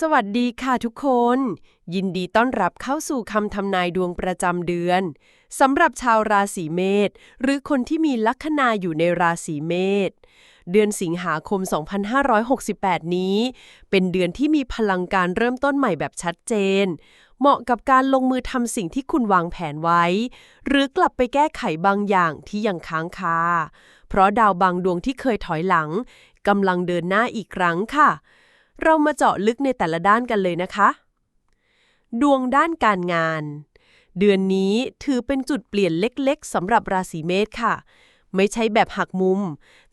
สวัสดีค่ะทุกคน ยินดีต้อนรับเข้าสู่คำทำนายดวงประจำเดือนสำหรับชาวราศีเมษหรือคนที่มีลัคนาอยู่ในราศีเมษเดือนสิงหาคม 2568 นี้ เป็นเดือนที่มีพลังการเริ่มต้นใหม่แบบชัดเจน เหมาะกับการลงมือทำสิ่งที่คุณวางแผนไว้ หรือกลับไปแก้ไขบางอย่างที่ยังค้างคาเพราะดาวบางดวงที่เคยถอยหลังกำลังเดินหน้าอีกครั้งค่ะ เรามาเจาะลึกในแต่ละด้านกันเลยนะคะ ดวงด้านการงาน เดือนนี้ถือเป็นจุดเปลี่ยนเล็กๆสำหรับราศีเมษค่ะ ไม่ใช่แบบหักมุม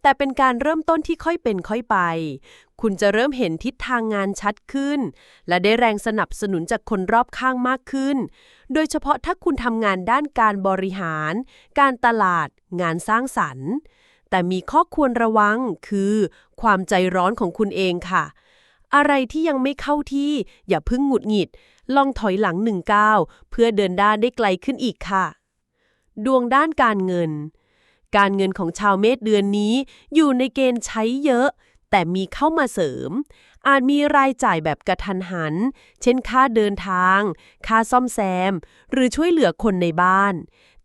แต่เป็นการเริ่มต้นที่ค่อยเป็นค่อยไป คุณจะเริ่มเห็นทิศทางงานชัดขึ้น และได้แรงสนับสนุนจากคนรอบข้างมากขึ้น โดยเฉพาะถ้าคุณทำงานด้านการบริหาร การตลาด งานสร้างสรรค์แต่มีข้อควรระวังคือ ความใจร้อนของคุณเองค่ะ อะไรที่ยังไม่เข้าที่ อย่าพิ่งหงุดหงิด ลองถอยหลังหนึ่งก้าวเพื่อเดินด้านได้ไกลขึ้นอีกค่ะ ดวงด้านการเงิน การเงินของชาวเมษเดือนนี้ อยู่ในเกณฑ์ใช้เยอะ แต่มีเข้ามาเสริม อาจมีรายจ่ายแบบกระทันหัน เช่นค่าเดินทาง ค่าซ่อมแซม หรือช่วยเหลือคนในบ้าน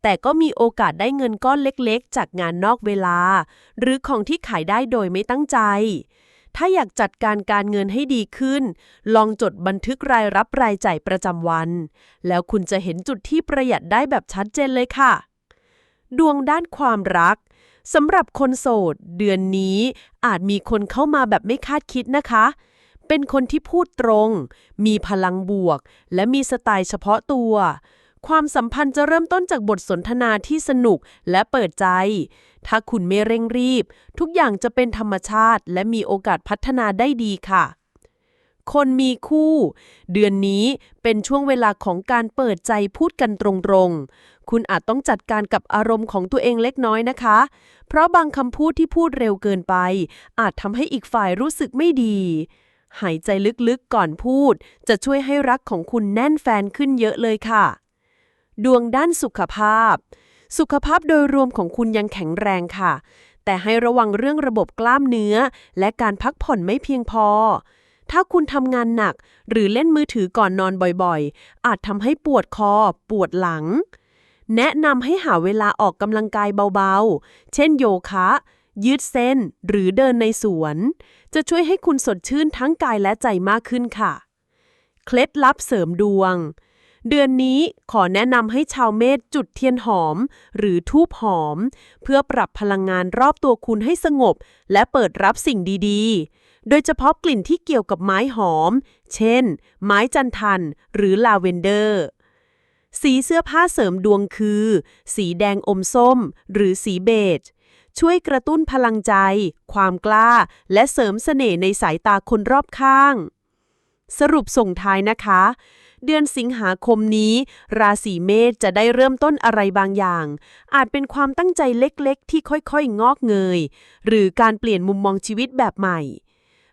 แต่ก็มีโอกาสได้เงินก้อนเล็กๆ จากงานนอกเวลา หรือของที่ขายได้โดยไม่ตั้งใจ ถ้าอยากจัดการการเงินให้ดีขึ้น ลองจดบันทึกรายรับรายจ่ายประจำวัน แล้วคุณจะเห็นจุดที่ประหยัดได้แบบชัดเจนเลยค่ะ ดวงด้านความรักสำหรับคนโสด เดือนนี้อาจมีคนเข้ามาแบบไม่คาดคิดนะคะ เป็นคนที่พูดตรง มีพลังบวก และมีสไตล์เฉพาะตัว ความสัมพันธ์จะเริ่มต้นจากบทสนทนาที่สนุกและเปิดใจ ถ้าคุณไม่เร่งรีบ ทุกอย่างจะเป็นธรรมชาติ และมีโอกาสพัฒนาได้ดีค่ะ คนมีคู่ เดือนนี้เป็นช่วงเวลาของการเปิดใจพูดกันตรงๆ คุณอาจต้องจัดการกับอารมณ์ของตัวเองเล็กน้อยนะคะ เพราะบางคำพูดที่พูดเร็วเกินไป อาจทำให้อีกฝ่ายรู้สึกไม่ดีหายใจลึกๆก่อนพูด จะช่วยให้รักของคุณแน่นแฟนขึ้นเยอะเลยค่ะ ดวงด้านสุขภาพ สุขภาพโดยรวมของคุณยังแข็งแรงค่ะ แต่ให้ระวังเรื่องระบบกล้ามเนื้อ และการพักผ่อนไม่เพียงพอ ถ้าคุณทำงานหนัก หรือเล่นมือถือก่อนนอนบ่อยๆ อาจทำให้ปวดคอ ปวดหลัง แนะนำให้หาเวลาออกกำลังกายเบาๆ เช่นโยคะ ยืดเส้น หรือเดินในสวน จะช่วยให้คุณสดชื่นทั้งกายและใจมากขึ้นค่ะ เคล็ดลับเสริมดวง เดือนนี้ขอแนะนำให้ชาวเมษจุดเทียนหอม หรือทูบหอม เพื่อปรับพลังงานรอบตัวคุณให้สงบ และเปิดรับสิ่งดีๆ โดยเฉพาะกลิ่นที่เกี่ยวกับไม้หอม เช่น ไม้จันทันหรือลาเวนเดอร์ สีเสื้อผ้าเสริมดวงคือ สีแดงอมส้ม หรือสีเบจช่วยกระตุ้นพลังใจ ความกล้า และเสริมเสน่ห์ในสายตาคนรอบข้าง สรุปส่งท้ายนะคะ เดือนสิงหาคมนี้ ราศีเมษจะได้เริ่มต้นอะไรบางอย่าง อาจเป็นความตั้งใจเล็กๆ ที่ค่อยๆ งอกเงย หรือการเปลี่ยนมุมมองชีวิตแบบใหม่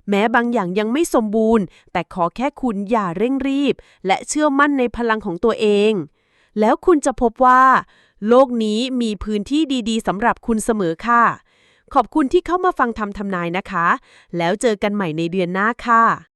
แม้บางอย่างยังไม่สมบูรณ์ แต่ขอแค่คุณอย่าเร่งรีบ และเชื่อมั่นในพลังของตัวเอง แล้วคุณจะพบว่า โลกนี้มีพื้นที่ดีๆสำหรับคุณเสมอค่ะ ขอบคุณที่เข้ามาฟังทำทำนายนะคะ แล้วเจอกันใหม่ในเดือนหน้าค่ะ